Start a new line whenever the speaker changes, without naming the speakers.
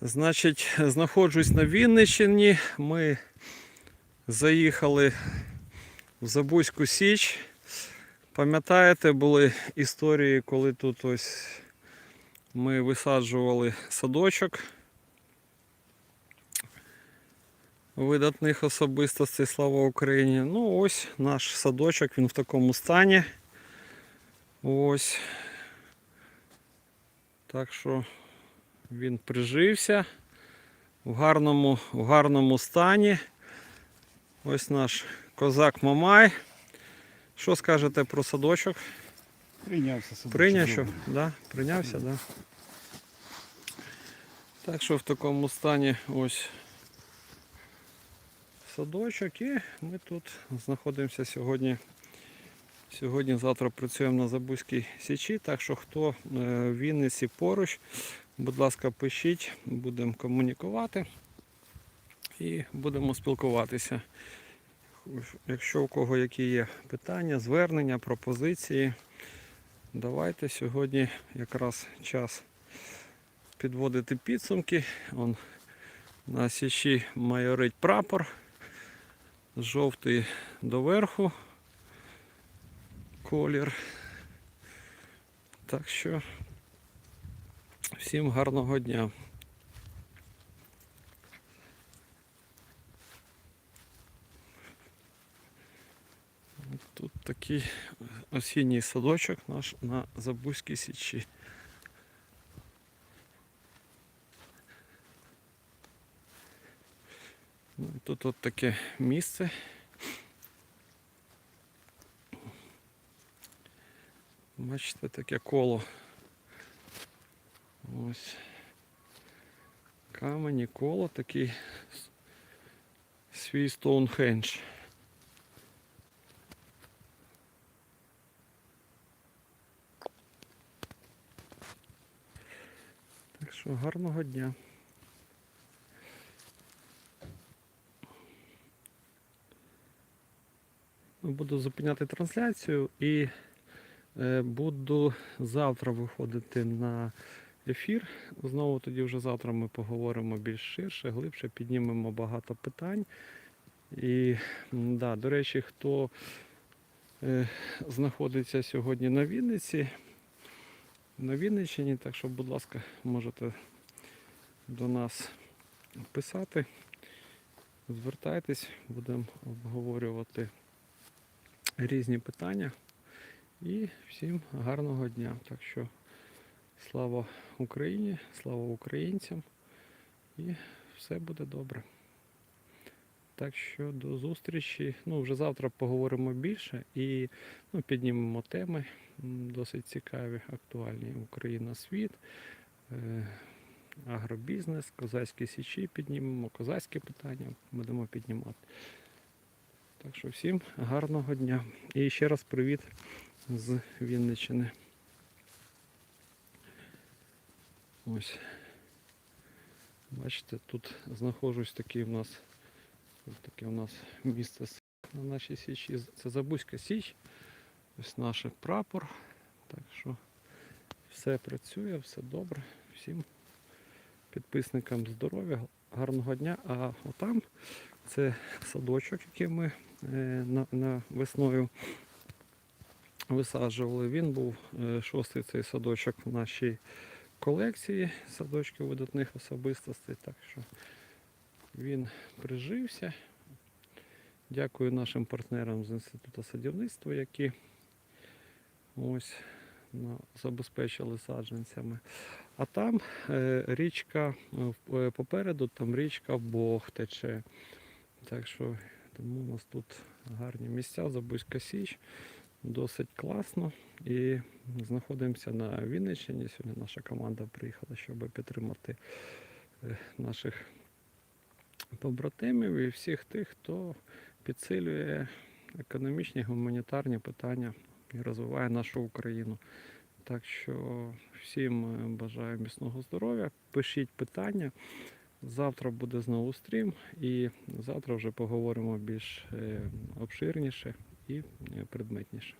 Значить, знаходжусь на Вінниччині. Ми заїхали в Забузьку Січ. Пам'ятаєте, були історії, коли тут ось ми висаджували садочок видатних особистостей, слава Україні. Ну, ось наш садочок, він в такому стані. Ось. Так що він прижився в гарному, в гарному стані. Ось наш козак Мамай. Що скажете про садочок?
Прийнявся собі.
Прийняв. Да? Прийнявся, так? Да? Так що в такому стані ось садочок і ми тут знаходимося сьогодні. Сьогодні, завтра працюємо на Забузькій Січі, так що хто е, в Вінниці поруч, будь ласка, пишіть, будемо комунікувати і будемо спілкуватися. Якщо у кого які є питання, звернення, пропозиції, давайте сьогодні якраз час підводити підсумки. Он на січі майорить прапор. Жовтий доверху колір. Так що всім гарного дня. Тут такий осінній садочок наш на Забузькій січі. Ну, Тут от таке місце. Бачите, таке коло. Ось. Камені, коло такий свій Стоунхендж. Так що гарного дня. Ну, Буду зупиняти трансляцію і буду завтра виходити на ефір. Знову тоді вже завтра ми поговоримо більш ширше, глибше, піднімемо багато питань. І да, до речі, хто е, знаходиться сьогодні на Вінниці, на Вінниччині, так що, будь ласка, можете до нас писати. Звертайтесь, будемо обговорювати різні питання. І всім гарного дня. Так що слава Україні, слава українцям і все буде добре. Так що до зустрічі. Ну, вже завтра поговоримо більше і ну, піднімемо теми досить цікаві, актуальні. Україна світ, е, агробізнес, козацькі січі піднімемо, козацькі питання будемо піднімати. Так що всім гарного дня. І ще раз привіт з Вінниччини. Ось. Бачите, тут знаходжусь такий у нас таке у нас місце на нашій січі. Це Забузька Січ. Ось наш прапор. Так що все працює, все добре. Всім підписникам здоров'я, гарного дня. А отам це садочок, який ми е, на, на весною висаджували. Він був е, шостий цей садочок в нашій колекції садочків видатних особистостей. Так що він прижився. Дякую нашим партнерам з Інституту садівництва, які ось на- забезпечили саджанцями. А там е, річка е, е, попереду, там річка Бог тече. Так що тому у нас тут гарні місця, Забузька Січ, досить класно. І знаходимося на Вінниччині. Сьогодні наша команда приїхала, щоб підтримати е, наших побратимів і всіх тих, хто підсилює економічні, гуманітарні питання і розвиває нашу Україну. Так що всім е, бажаю міцного здоров'я. Пишіть питання. Завтра буде знову стрім, і завтра вже поговоримо більш е, обширніше і е, предметніше.